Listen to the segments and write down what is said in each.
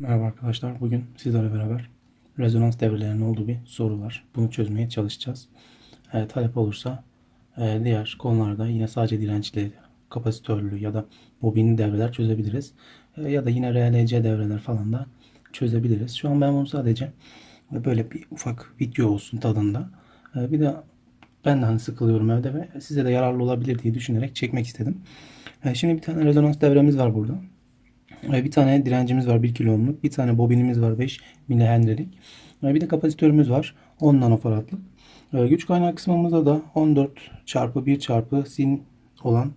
Merhaba arkadaşlar. Bugün sizlerle beraber rezonans devrelerinin olduğu bir soru var. Bunu çözmeye çalışacağız. E, talep olursa e, diğer konularda yine sadece dirençli, kapasitörlü ya da bobinli devreler çözebiliriz. E, ya da yine RLC devreler falan da çözebiliriz. Şu an ben bunu sadece böyle bir ufak video olsun tadında. E, bir de ben de hani sıkılıyorum evde ve size de yararlı olabilir diye düşünerek çekmek istedim. E, şimdi bir tane rezonans devremiz var burada. E, Bir tane direncimiz var 1 kilo ohmluk. Bir tane bobinimiz var 5 milihenry'lik. E, Bir de kapasitörümüz var 10 nanofaradlık. Güç kaynağı kısmımızda da 14 çarpı 1 çarpı sin olan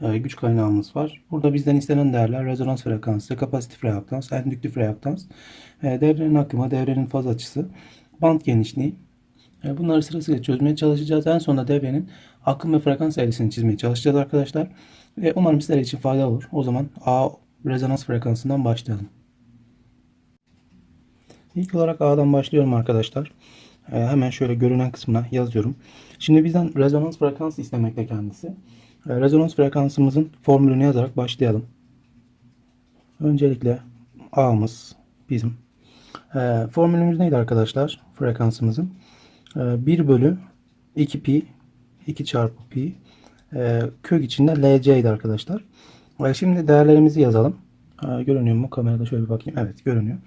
güç kaynağımız var. Burada bizden istenen değerler rezonans frekansı, kapasitif reaktans, endüktif reaktans, devrenin akımı, devrenin faz açısı, band genişliği. E, Bunları sırasıyla çözmeye çalışacağız. En sonunda devrenin akım ve frekans eğrisini çizmeye çalışacağız arkadaşlar. Ve umarım sizler için faydalı olur. O zaman A rezonans frekansından başlayalım. İlk olarak A'dan başlıyorum arkadaşlar. E, hemen şöyle görünen kısmına yazıyorum. Şimdi bizden rezonans frekansı istemekte kendisi. E, rezonans frekansımızın formülünü yazarak başlayalım. Öncelikle A'mız bizim. Formülümüz neydi arkadaşlar? Frekansımızın. E, 1 bölü 2 pi 2 çarpı pi e, kök içinde LC arkadaşlar. E, şimdi değerlerimizi yazalım. Görünüyor mu? Kamerada şöyle bir bakayım. Evet görünüyor.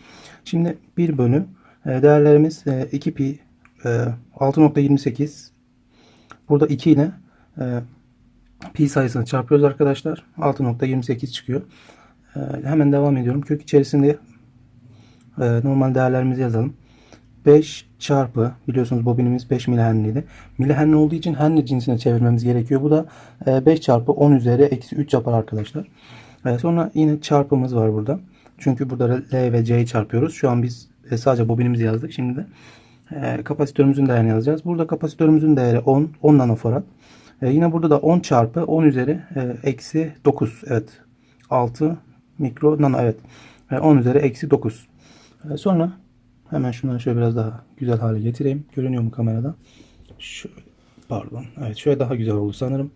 Şimdi 1 bölü değerlerimiz e, 2 pi e, 6.28 burada 2 ile pi sayısını çarpıyoruz arkadaşlar. 6.28 çıkıyor. Hemen devam ediyorum. Kök içerisinde normal değerlerimizi yazalım. 5 çarpı biliyorsunuz bobinimiz 5 milihenriydi. Milihenri olduğu için henry cinsine çevirmemiz gerekiyor. Bu da e, 5 çarpı 10 üzeri eksi 3 yapar arkadaşlar. E, sonra yine çarpımız var burada. Çünkü burada L ve C'yi çarpıyoruz. Şu an biz e, sadece bobinimizi yazdık. Şimdi de e, kapasitörümüzün değerini yazacağız. Burada kapasitörümüzün değeri 10, 10 nanofarad. E, yine burada da 10 çarpı 10 üzeri e, eksi 9. Evet. 6 mikro nano evet. E, 10 üzeri eksi 9. E, sonra Hemen şunları şöyle biraz daha güzel hale getireyim. Görünüyor mu kamerada? Şöyle, pardon. Evet şöyle daha güzel oldu sanırım.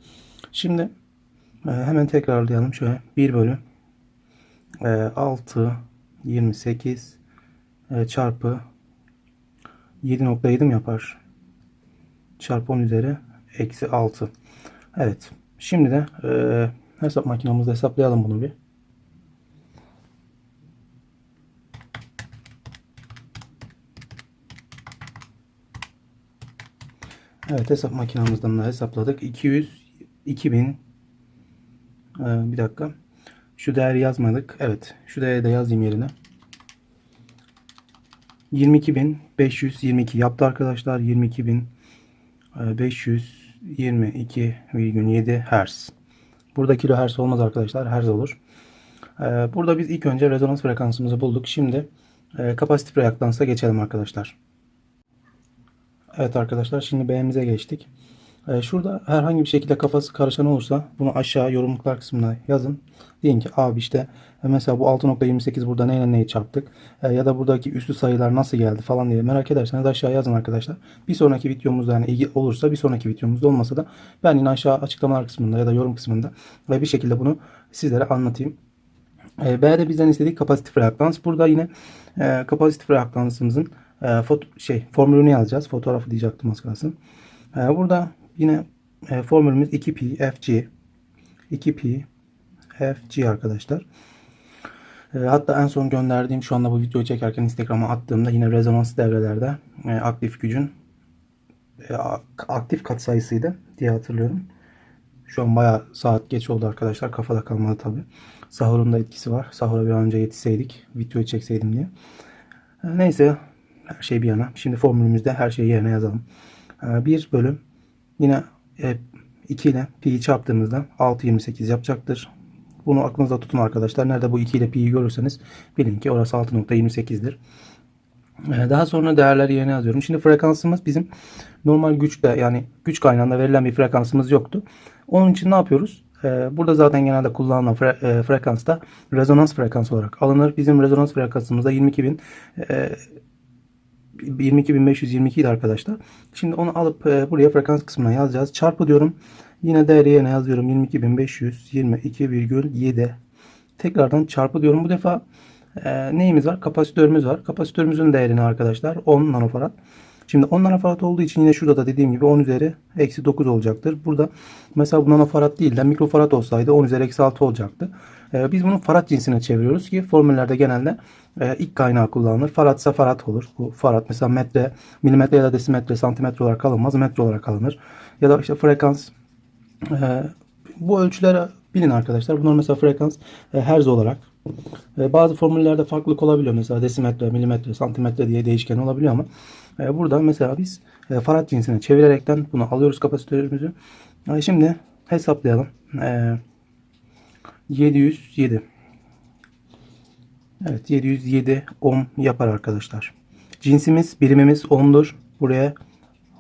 Şimdi e, hemen tekrarlayalım. Şöyle 1 bölü e, 6 28 e, çarpı 7.7 mi yapar? Çarpı 10 üzeri eksi 6. Evet. Şimdi de e, hesap makinamızda hesaplayalım bunu bir. Evet hesap makinamızdan da hesapladık. 200 2000 ee, bir dakika. Şu değeri yazmadık. Evet. Şu değeri de yazayım yerine. 22.522 yaptı arkadaşlar. 22.522,7 Hz. Burada kilohertz olmaz arkadaşlar. Hertz olur. Ee, Burada biz ilk önce rezonans frekansımızı bulduk. Şimdi e, kapasitif reaktansa geçelim arkadaşlar. Evet arkadaşlar şimdi B'mize geçtik. Ee, şurada herhangi bir şekilde kafası karışan olursa bunu aşağı yorumluklar kısmına yazın. Deyin ki abi işte e, mesela bu 6.28 burada neyle neyi çarptık E, ya da buradaki üslü sayılar nasıl geldi falan diye merak ederseniz aşağı yazın arkadaşlar. Bir sonraki videomuzda yani ilgi olursa bir sonraki videomuzda olmasa da ben yine aşağı açıklamalar kısmında ya da yorum kısmında ve bir şekilde bunu sizlere anlatayım. E, B'de bizden istediği kapasitif reaktans. Burada yine e, kapasitif reaktansımızın e, foto, şey formülünü yazacağız. Fotoğrafı diyecektim az kalsın. E, burada yine e, formülümüz 2pi fg 2pi fg arkadaşlar. E, hatta en son gönderdiğim şu anda bu videoyu çekerken Instagram'a attığımda yine rezonans devrelerde e, aktif gücün e, aktif katsayısıydı diye hatırlıyorum. Şu an bayağı saat geç oldu arkadaşlar. Kafada kalmadı tabi. Sahurun da etkisi var. Sahura bir an önce yetişseydik. Videoyu çekseydim diye. Neyse. Her şey bir yana. Şimdi formülümüzde her şeyi yerine yazalım. E, 1 bölüm yine e, 2 ile pi'yi çarptığımızda 6.28 yapacaktır. Bunu aklınızda tutun arkadaşlar. Nerede bu 2 ile pi'yi görürseniz bilin ki orası 6.28'dir. Ee, Daha sonra değerleri yerine yazıyorum. Şimdi frekansımız bizim normal güçle yani güç kaynağında verilen bir frekansımız yoktu. Onun için ne yapıyoruz? Ee, Burada zaten genelde kullanılan fre- e, frekans da rezonans frekansı olarak alınır. Bizim rezonans frekansımız da 22.000 e, 22522 idi arkadaşlar. Şimdi onu alıp e, buraya frekans kısmına yazacağız. Çarpı diyorum. Yine değeri yerine yazıyorum. 22522,7. Tekrardan çarpı diyorum. Bu defa e, neyimiz var? Kapasitörümüz var. Kapasitörümüzün değerini arkadaşlar 10 nanofarad. Şimdi 10 nanofarad olduğu için yine şurada da dediğim gibi 10 üzeri eksi 9 olacaktır. Burada mesela bu nanofarad değil de mikrofarad olsaydı 10 üzeri eksi 6 olacaktı. Ee, biz bunu farad cinsine çeviriyoruz ki formüllerde genelde e, ilk kaynağı kullanılır. Farad ise farad olur. Bu farad mesela metre, milimetre ya da desimetre, santimetre olarak alınmaz. Metre olarak alınır. Ya da işte frekans e, bu ölçüleri bilin arkadaşlar. Bunlar mesela frekans e, hertz olarak. E, bazı formüllerde farklılık olabiliyor. Mesela desimetre, milimetre, santimetre diye değişken olabiliyor ama e, burada mesela biz e, farad cinsine çevirerekten bunu alıyoruz kapasitörümüzü. E, şimdi hesaplayalım. E, 707. Evet 707 ohm yapar arkadaşlar. Cinsimiz birimimiz ohm'dur. Buraya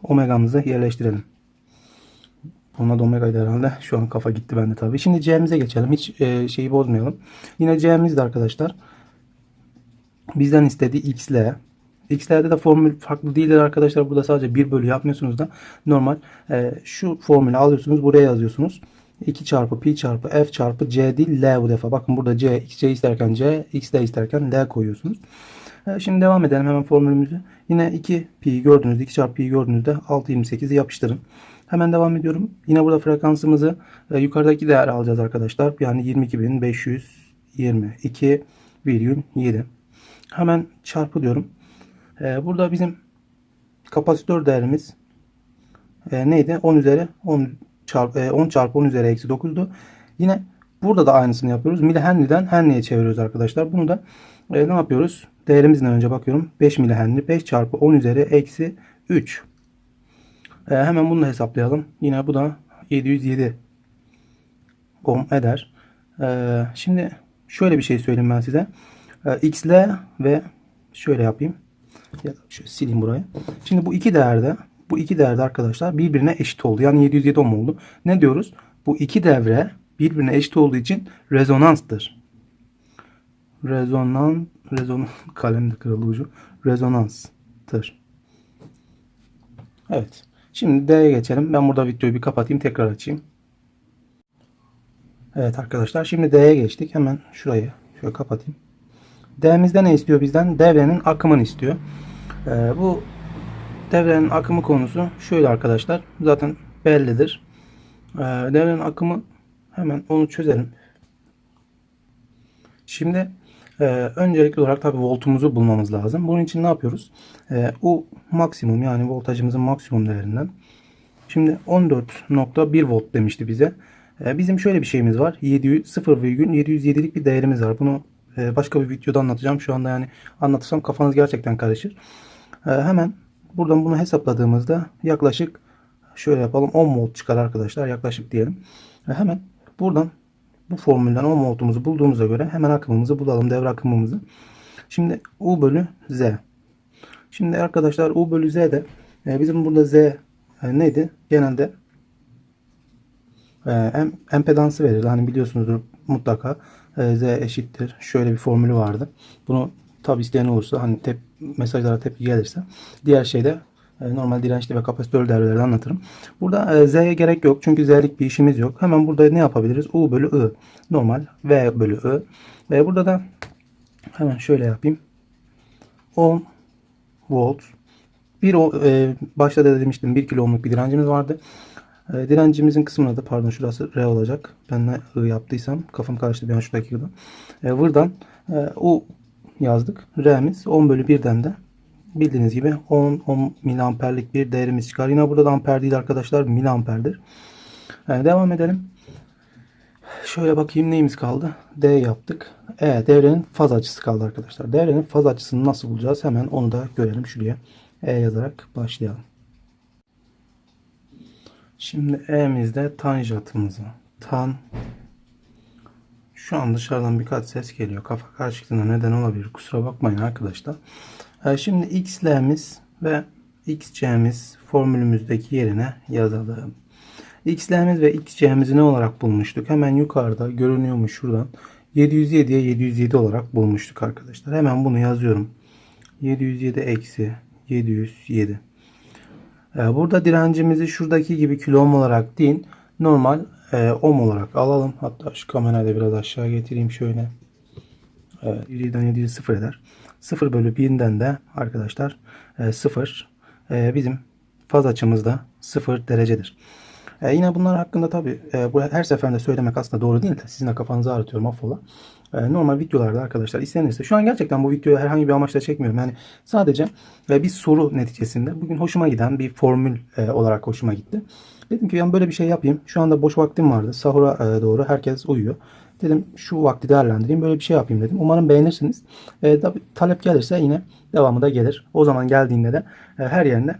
omegamızı yerleştirelim. Buna da omegaydı herhalde. Şu an kafa gitti bende tabii. Şimdi C'mize geçelim. Hiç e, şeyi bozmayalım. Yine C'miz arkadaşlar. Bizden istediği x'le. X'lerde de formül farklı değildir arkadaşlar. Burada sadece 1 bölü yapmıyorsunuz da normal e, şu formülü alıyorsunuz. Buraya yazıyorsunuz. 2 çarpı pi çarpı f çarpı c değil l bu defa. Bakın burada c, c isterken c, x d isterken l koyuyorsunuz. E, Şimdi devam edelim hemen formülümüzü. Yine 2 pi gördüğünüzde 2 çarpı pi gördüğünüzde 6.28'i yapıştırın. Hemen devam ediyorum. Yine burada frekansımızı e, yukarıdaki değer alacağız arkadaşlar. Yani 22.522,7. Hemen çarpı diyorum. E, burada bizim kapasitör değerimiz e, neydi? 10 üzeri 10 çarpı, e, 10 çarpı 10 üzeri eksi 9'du. Yine burada da aynısını yapıyoruz. Milihenry'den Henry'e çeviriyoruz arkadaşlar. Bunu da e, ne yapıyoruz? Değerimizden önce bakıyorum. 5 milihenry 5 çarpı 10 üzeri eksi 3. E, hemen bunu da hesaplayalım. Yine bu da 707 ohm eder. E, şimdi şöyle bir şey söyleyeyim ben size. E, XL ve şöyle yapayım. Ya şöyle sileyim burayı. Şimdi bu iki değerde bu iki değerde arkadaşlar birbirine eşit oldu. Yani 707 ohm oldu. Ne diyoruz? Bu iki devre birbirine eşit olduğu için rezonanstır. Rezonan rezon kalem de kırıldı ucu. Rezonanstır. Evet. Şimdi D'ye geçelim. Ben burada videoyu bir kapatayım. Tekrar açayım. Evet arkadaşlar. Şimdi D'ye geçtik. Hemen şurayı şöyle kapatayım. D'mizde ne istiyor bizden? Devrenin akımını istiyor. Ee, bu devrenin akımı konusu şöyle arkadaşlar. Zaten bellidir. Ee, devrenin akımı hemen onu çözelim. Şimdi e, öncelikli olarak tabi voltumuzu bulmamız lazım. Bunun için ne yapıyoruz? E, U maksimum yani voltajımızın maksimum değerinden. Şimdi 14.1 volt demişti bize. E, bizim şöyle bir şeyimiz var. 0,707'lik bir değerimiz var. Bunu e, başka bir videoda anlatacağım. Şu anda yani anlatırsam kafanız gerçekten karışır. E, hemen buradan bunu hesapladığımızda yaklaşık şöyle yapalım 10 volt çıkar arkadaşlar. Yaklaşık diyelim. E, hemen buradan bu formülden 10 voltumuzu bulduğumuza göre hemen akımımızı bulalım. Devre akımımızı. Şimdi U bölü Z. Şimdi arkadaşlar U bölü Z de e, bizim burada Z e, neydi? Genelde e, em, empedansı verir. Hani biliyorsunuzdur mutlaka Z eşittir. Şöyle bir formülü vardı. Bunu tabi isteyen olursa hani tep, mesajlara tepki gelirse diğer şeyde e, normal dirençli ve kapasitör devreleri anlatırım. Burada e, Z'ye gerek yok. Çünkü Z'lik bir işimiz yok. Hemen burada ne yapabiliriz? U bölü I. Normal. V bölü I. Ve burada da hemen şöyle yapayım. 10 volt. Bir e, başta da demiştim 1 kilo ohmluk bir direncimiz vardı. E, direncimizin kısmına da pardon şurası R olacak. Ben ne I yaptıysam kafam karıştı bir an şu dakikada. E, buradan e, U yazdık. R'miz 10 bölü 1'den de bildiğiniz gibi 10, 10 miliamperlik bir değerimiz çıkar. Yine burada da amper değil arkadaşlar miliamperdir. Yani devam edelim. Şöyle bakayım neyimiz kaldı? D yaptık. E devrenin faz açısı kaldı arkadaşlar. Devrenin faz açısını nasıl bulacağız? Hemen onu da görelim şuraya. E yazarak başlayalım. Şimdi E'mizde tanjantımızı tan şu an dışarıdan birkaç ses geliyor. Kafa karışıklığına neden olabilir. Kusura bakmayın arkadaşlar. Ee, şimdi x'lerimiz ve xc'miz formülümüzdeki yerine yazalım. x'lerimiz ve xc'mizi ne olarak bulmuştuk? Hemen yukarıda görünüyormuş şuradan. 707'ye 707 olarak bulmuştuk arkadaşlar. Hemen bunu yazıyorum. 707 eksi 707. Ee, Burada direncimizi şuradaki gibi kilo ohm olarak değil normal e, ohm olarak alalım. Hatta şu kamerayı da biraz aşağı getireyim şöyle. Evet, 7'den 7'yi 0 eder. 0 bölü 1'den de arkadaşlar e, 0 e, bizim faz açımızda 0 derecedir. E, yine bunlar hakkında tabi her seferinde söylemek aslında doğru değil de sizin de kafanızı ağrıtıyorum affola. E, normal videolarda arkadaşlar istenirse şu an gerçekten bu videoyu herhangi bir amaçla çekmiyorum. Yani sadece e, bir soru neticesinde bugün hoşuma giden bir formül e, olarak hoşuma gitti. Dedim ki ben böyle bir şey yapayım. Şu anda boş vaktim vardı. Sahura e, doğru herkes uyuyor. Dedim şu vakti değerlendireyim. Böyle bir şey yapayım dedim. Umarım beğenirsiniz. E, talep gelirse yine devamı da gelir. O zaman geldiğinde de e, her yerinde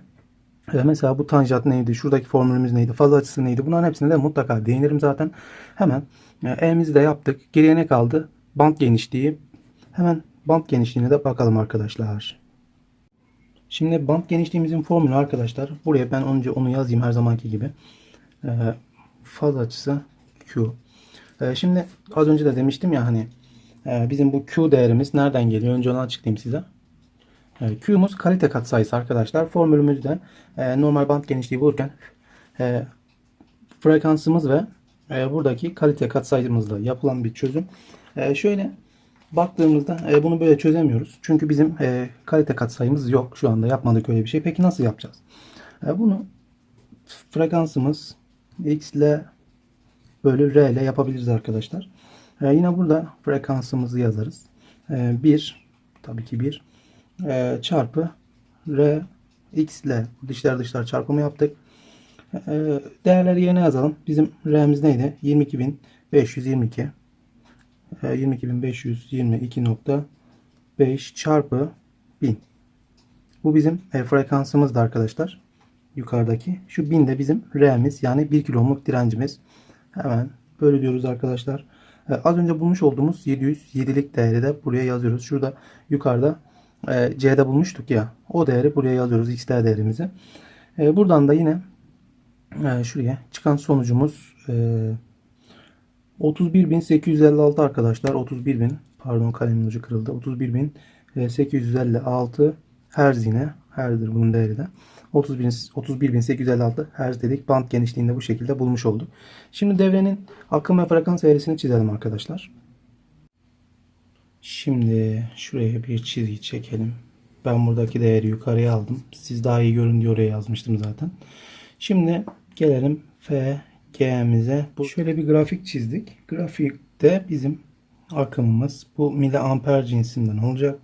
e, mesela bu tanjant neydi? Şuradaki formülümüz neydi? Faz açısı neydi? Bunların hepsine de mutlaka değinirim zaten. Hemen e, E'mizi de yaptık. Geriye ne kaldı? Bant genişliği. Hemen bant genişliğine de bakalım arkadaşlar. Şimdi bant genişliğimizin formülü arkadaşlar. Buraya ben önce onu yazayım her zamanki gibi. E, faz açısı Q. E, şimdi az önce de demiştim ya hani e, bizim bu Q değerimiz nereden geliyor? Önce onu açıklayayım size. E, Q'muz kalite katsayısı arkadaşlar. Formülümüzde e, normal bant genişliği bulurken e, frekansımız ve e, buradaki kalite katsayımızla yapılan bir çözüm. E, şöyle baktığımızda e, bunu böyle çözemiyoruz. Çünkü bizim e, kalite katsayımız yok. Şu anda yapmadık öyle bir şey. Peki nasıl yapacağız? E, bunu frekansımız x ile bölü r ile yapabiliriz arkadaşlar. E, yine burada frekansımızı yazarız. E, 1 tabii ki 1 e, çarpı r x ile dışlar dışlar çarpımı yaptık. E, değerleri yerine yazalım. Bizim r'miz neydi? 22.522 e, 22.522.5 çarpı 1000. Bu bizim frekansımızdı arkadaşlar. Yukarıdaki. Şu 1000 de bizim R'miz yani 1 kilo ohmluk direncimiz. Hemen böyle diyoruz arkadaşlar. Az önce bulmuş olduğumuz 707'lik değeri de buraya yazıyoruz. Şurada yukarıda e, C'de bulmuştuk ya. O değeri buraya yazıyoruz. X değerimizi. E, buradan da yine e, şuraya çıkan sonucumuz 31.856 arkadaşlar. 31.000 pardon kalemin ucu kırıldı. 31.856 hertz yine. Hertz'dir bunun değeri de. 31.856 hertz dedik. Band genişliğinde bu şekilde bulmuş olduk. Şimdi devrenin akım ve frekans eğrisini çizelim arkadaşlar. Şimdi şuraya bir çizgi çekelim. Ben buradaki değeri yukarıya aldım. Siz daha iyi görün diye oraya yazmıştım zaten. Şimdi gelelim F, G'mize. Bu şöyle bir grafik çizdik. Grafikte bizim akımımız bu miliamper cinsinden olacak.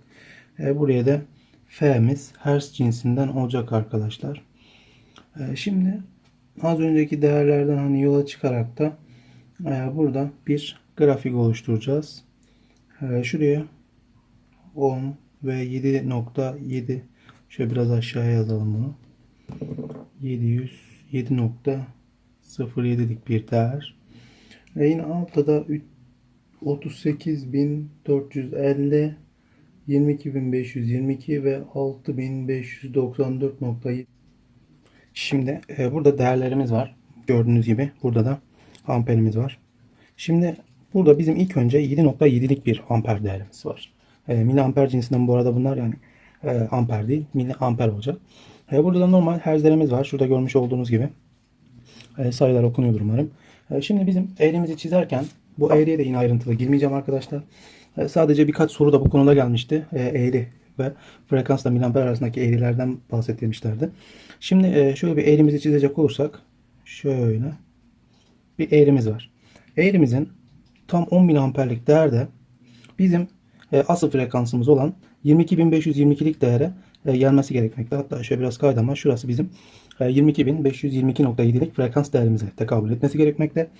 E, buraya da F'miz Hertz cinsinden olacak arkadaşlar. E, şimdi az önceki değerlerden hani yola çıkarak da e, burada bir grafik oluşturacağız. E, şuraya 10 ve 7.7 şöyle biraz aşağıya yazalım bunu. 707.07'lik bir değer. Ve yine altta da 38.450 22.522 ve 6.594.7 Şimdi e, burada değerlerimiz var. Gördüğünüz gibi burada da amperimiz var. Şimdi burada bizim ilk önce 7.7'lik bir amper değerimiz var. E, miliamper cinsinden bu arada bunlar yani e, amper değil miliamper olacak. E, burada da normal hertzlerimiz var. Şurada görmüş olduğunuz gibi sayılar okunuyordur umarım. E, şimdi bizim eğrimizi çizerken bu eğriye de yine ayrıntılı girmeyeceğim arkadaşlar. E, sadece birkaç soru da bu konuda gelmişti. E, eğri ve frekansla miliamper arasındaki eğrilerden bahsetmişlerdi. Şimdi e, şöyle bir eğrimizi çizecek olursak şöyle bir eğrimiz var. Eğrimizin tam 10 miliamperlik değerde bizim asıl frekansımız olan 22.522'lik değere gelmesi gerekmekte. Hatta şöyle biraz kaydama şurası bizim 22.522.7'lik frekans değerimize tekabül etmesi gerekmekte.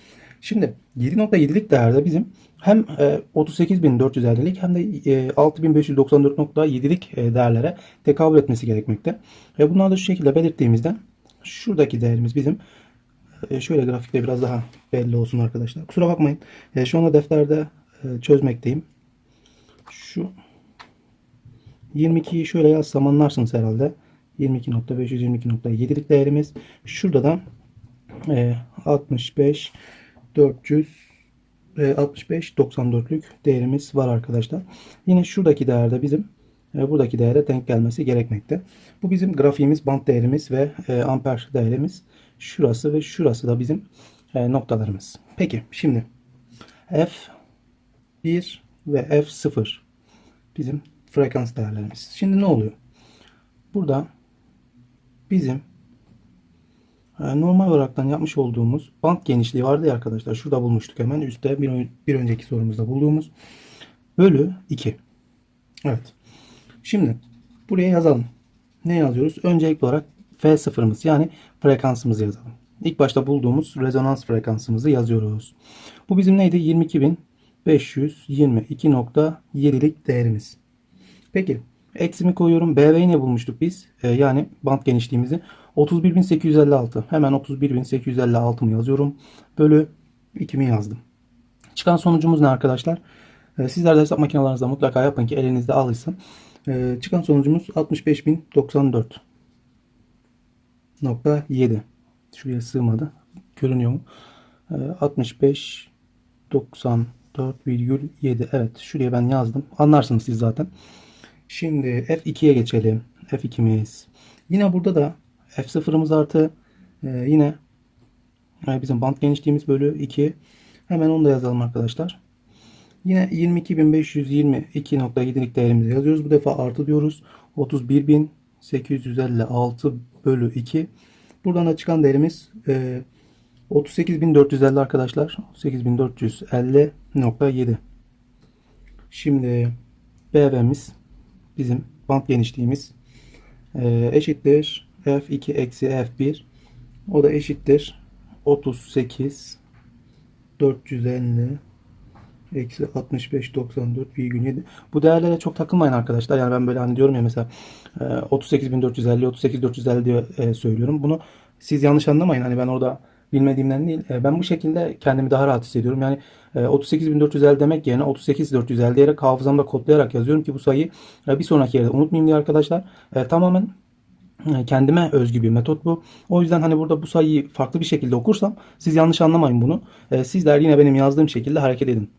Şimdi 7.7'lik değerde bizim hem 38.450'lik hem de 6.594.7'lik değerlere tekabül etmesi gerekmekte. Ve bunları da şu şekilde belirttiğimizde şuradaki değerimiz bizim şöyle grafikte biraz daha belli olsun arkadaşlar. Kusura bakmayın. Şu anda defterde çözmekteyim. Şu 22'yi şöyle yazsam anlarsınız herhalde. 22.522.7'lik değerimiz. Şurada da e, 65 400 e, 65 94'lük değerimiz var arkadaşlar. Yine şuradaki değerde bizim e, buradaki değere denk gelmesi gerekmekte. Bu bizim grafiğimiz, band değerimiz ve e, amper değerimiz. Şurası ve şurası da bizim e, noktalarımız. Peki şimdi F1 ve F0 bizim frekans değerlerimiz. Şimdi ne oluyor? Burada bizim e, normal olaraktan yapmış olduğumuz band genişliği vardı ya arkadaşlar. Şurada bulmuştuk hemen. Üstte bir, bir önceki sorumuzda bulduğumuz. Bölü 2. Evet. Şimdi buraya yazalım. Ne yazıyoruz? Öncelikli olarak F0'ımız yani frekansımızı yazalım. İlk başta bulduğumuz rezonans frekansımızı yazıyoruz. Bu bizim neydi? 22.522.7'lik değerimiz. Peki eksimi koyuyorum. BV'yi ne bulmuştuk biz? Ee, yani band genişliğimizi 31.856. Hemen 31.856 mı yazıyorum? Bölü 2'mi yazdım. Çıkan sonucumuz ne arkadaşlar? Ee, sizler de hesap makinelerinizde mutlaka yapın ki elinizde alışsın. Ee, çıkan sonucumuz 65.094.7. Şuraya sığmadı. Görünüyor mu? Ee, 65 94,7. Evet şuraya ben yazdım. Anlarsınız siz zaten. Şimdi F2'ye geçelim. F2'miz. Yine burada da F0'ımız artı e, yine e, bizim band genişliğimiz bölü 2. Hemen onu da yazalım arkadaşlar. Yine 22.522.7'lik değerimizi yazıyoruz. Bu defa artı diyoruz. 31.856 bölü 2. Buradan da çıkan değerimiz e, 38.450 arkadaşlar. 38.450.7. Şimdi BV'miz bizim band genişliğimiz e, eşittir F2 eksi F1 o da eşittir 38 450 eksi 65 94,7 bu değerlere çok takılmayın arkadaşlar. Yani ben böyle hani diyorum ya mesela e, 38.450 38.450 diye e, söylüyorum. Bunu siz yanlış anlamayın. Hani ben orada bilmediğimden değil. E, ben bu şekilde kendimi daha rahat hissediyorum. Yani e, 38.450 demek yerine 38.450 diyerek hafızamda kodlayarak yazıyorum ki bu sayıyı e, bir sonraki yerde unutmayayım diye arkadaşlar. E, tamamen e, kendime özgü bir metot bu. O yüzden hani burada bu sayıyı farklı bir şekilde okursam siz yanlış anlamayın bunu. E, sizler yine benim yazdığım şekilde hareket edin.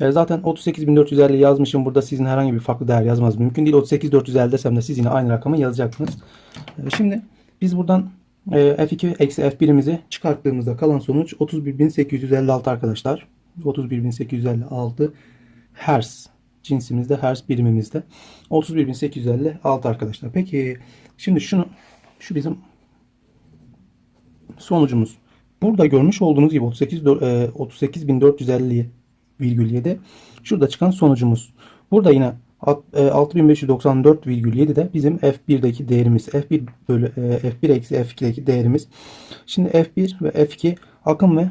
E, zaten 38.450 yazmışım. Burada sizin herhangi bir farklı değer yazmaz mümkün değil. 38.450 desem de siz yine aynı rakamı yazacaksınız. E, şimdi biz buradan e, F2 eksi F1'imizi çıkarttığımızda kalan sonuç 31.856 arkadaşlar. 31.856 Hz cinsimizde, Hz birimimizde. 31.856 arkadaşlar. Peki şimdi şunu şu bizim sonucumuz. Burada görmüş olduğunuz gibi 38 e, 38.450,7 şurada çıkan sonucumuz. Burada yine 6594,7 e, de bizim F1'deki değerimiz. F1 bölü e, F1 eksi F2'deki değerimiz. Şimdi F1 ve F2 akım ve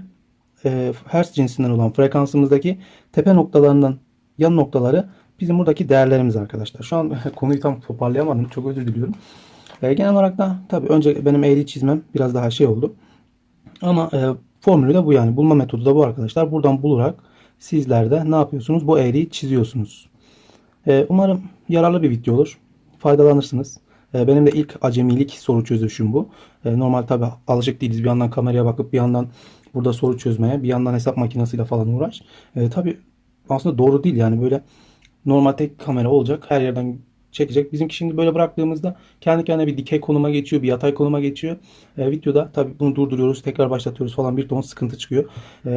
e, Hertz cinsinden olan frekansımızdaki tepe noktalarından yan noktaları bizim buradaki değerlerimiz arkadaşlar. Şu an konuyu tam toparlayamadım. Çok özür diliyorum. genel olarak da tabii önce benim eğri çizmem biraz daha şey oldu. Ama formülü de bu yani. Bulma metodu da bu arkadaşlar. Buradan bularak sizler de ne yapıyorsunuz? Bu eğriyi çiziyorsunuz. Ee, umarım yararlı bir video olur. Faydalanırsınız. Ee, benim de ilk acemilik soru çözüşüm bu. Ee, normal tabi alışık değiliz. Bir yandan kameraya bakıp bir yandan burada soru çözmeye, bir yandan hesap makinesiyle falan uğraş. Tabi aslında doğru değil yani böyle normal tek kamera olacak. Her yerden çekecek. Bizimki şimdi böyle bıraktığımızda kendi kendine bir dikey konuma geçiyor, bir yatay konuma geçiyor. Videoda tabi bunu durduruyoruz, tekrar başlatıyoruz falan bir ton sıkıntı çıkıyor.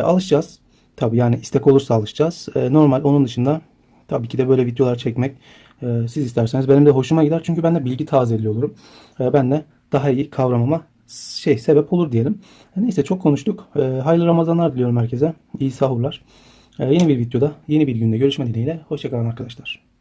Alışacağız. Tabi yani istek olursa alışacağız. Normal onun dışında Tabii ki de böyle videolar çekmek e, siz isterseniz benim de hoşuma gider. Çünkü ben de bilgi tazeliyor olurum. E, ben de daha iyi kavramama şey sebep olur diyelim. E, neyse çok konuştuk. E, hayırlı Ramazanlar diliyorum herkese. İyi sahurlar. E, yeni bir videoda, yeni bir günde görüşme dileğiyle. Hoşçakalın arkadaşlar.